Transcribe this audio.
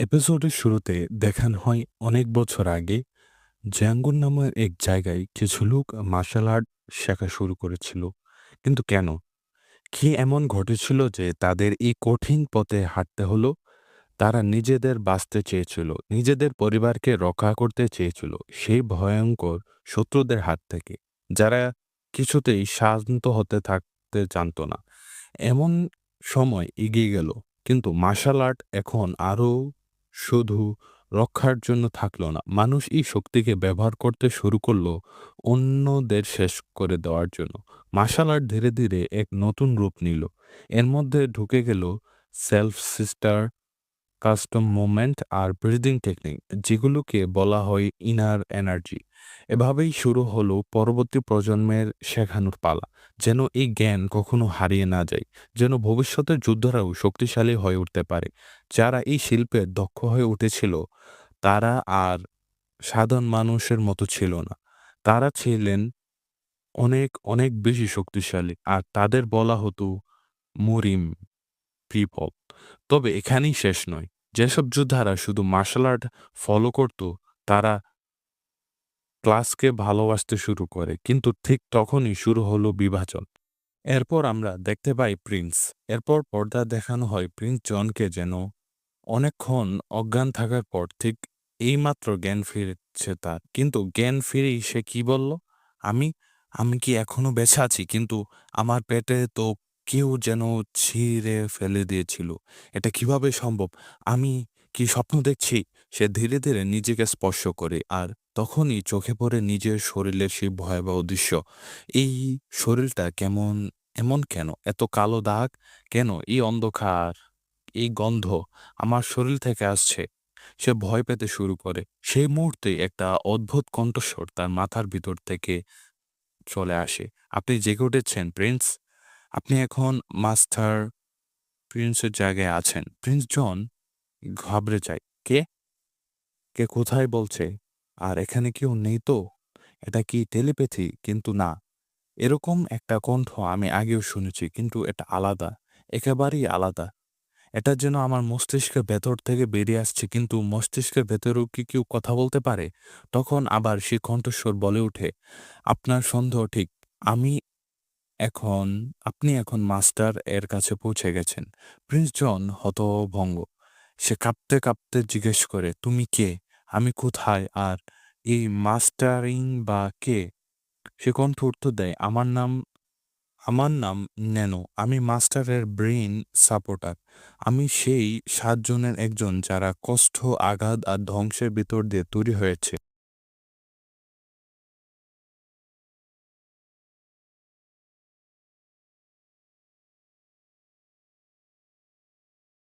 এপিসোডের শুরুতে দেখানো হয় অনেক বছর আগে জ্যাঙ্গুন নামের এক জায়গায় কিছু লোক মার্শাল আর্ট শেখা শুরু করেছিল। কিন্তু কেন? কি এমন ঘটেছিল যে তাদের এই কঠিন পথে হাঁটতে হলো? তারা নিজেদের বাঁচতে চেয়েছিল, নিজেদের পরিবারকে রক্ষা করতে চেয়েছিল সেই ভয়ঙ্কর শত্রুদের হাত থেকে, যারা কিছুতেই শান্ত হতে থাকতে জানতো না। এমন সময় এগিয়ে গেল, কিন্তু মার্শাল আর্ট এখন আরও শুধু রক্ষার জন্য থাকল না, মানুষ এই শক্তিকে ব্যবহার করতে শুরু করল অন্যদের শেষ করে দেওয়ার জন্য। মার্শাল আর্ট ধীরে ধীরে এক নতুন রূপ নিল। এর মধ্যে ঢুকে গেল সেলফ সিস্টার কাস্টম মুভমেন্ট আর ব্রিদিং টেকনিক যেগুলোকে বলা হয় ইনার এনার্জি এভাবেই শুরু হলো পরবর্তী প্রজন্মের শেখানোর পালা, যেন এই জ্ঞান কখনো হারিয়ে না যায়, যেন ভবিষ্যতের যোদ্ধারাও শক্তিশালী হয়ে উঠতে পারে। যারা এই শিল্পে দক্ষ হয়ে উঠেছিল, তারা আর সাধারণ মানুষের মতো ছিল না। তারা ছিলেন অনেক অনেক বেশি শক্তিশালী, আর তাদের বলা হতো মুরিম পিপল তবে এখানেই শেষ নয়। যেসব যোদ্ধারা শুধু মার্শাল আর্ট ফলো করত, তারা ক্লাসকে ভালোবাসতে শুরু করে। কিন্তু ঠিক তখনই শুরু হলো বিভাজন। এরপর আমরা দেখতে পাই প্রিন্স এরপর পর্দা দেখানো হয় প্রিন্স জনকে যেন অনেকক্ষণ অজ্ঞান থাকার পর ঠিক এইমাত্র জ্ঞান ফিরেছে তার। কিন্তু জ্ঞান ফিরেই সে কি বলল? আমি আমি কি এখনও বেঁচে আছি? কিন্তু আমার পেটে তো কেউ যেন ছিঁড়ে ফেলে দিয়েছিল। এটা কীভাবে সম্ভব? আমি কি স্বপ্ন দেখছি? সে ধীরে ধীরে নিজেকে স্পর্শ করে আর তখনই চোখে পড়ে নিজের শরীরের সেই ভয়াবহ দৃশ্য। এই শরীরটা কেমন, এমন কেন? এত কালো দাগ? কেন? এই অন্ধকার, এই গন্ধ আমার শরীর থেকে আসছে। সে ভয় পেতে শুরু করে। সেই মুহূর্তে একটা অদ্ভুত কণ্ঠস্বর তার মাথার ভিতর থেকে চলে আসে। আপনি জেগে উঠেছেন, প্রিন্স। আপনি এখন মাস্টার প্রিন্সের জায়গায় আছেন। প্রিন্স জন ঘাবড়ে যায়। কে? কে কোথায় বলছে? আর এখানে কেউ নেই তো? এটা কি টেলিপ্যাথি? কিন্তু না। এরকম একটা কণ্ঠ আমি আগেও শুনেছি, কিন্তু এটা আলাদা। একেবারেই আলাদা। এটা যেন আমার মস্তিষ্কের ভেতর থেকে বেরিয়ে আসছে, কিন্তু মস্তিষ্কের ভেতরেও কি কেউ কথা বলতে পারে? তখন আবার সে কণ্ঠস্বর বলে ওঠে, আপনার সন্দেহ ঠিক। আমি এখন, আপনি এখন মাস্টার এর কাছে পৌঁছে গেছেন। প্রিন্স জন হতভঙ্গ সে কাঁপতে কাঁপতে জিজ্ঞেস করে, তুমি কে? আমি কোথায়? আর এই মাস্টারিং বা কে? সে কণ্ঠ উত্তর দেয়, আমার নাম আমার নাম ন্যানো। আমি মাস্টারের ব্রেইন সাপোর্টার। আমি সেই সাতজনের একজন যারা কষ্ট, আঘাত আর ধ্বংসের ভিতর দিয়ে তৈরি হয়েছে।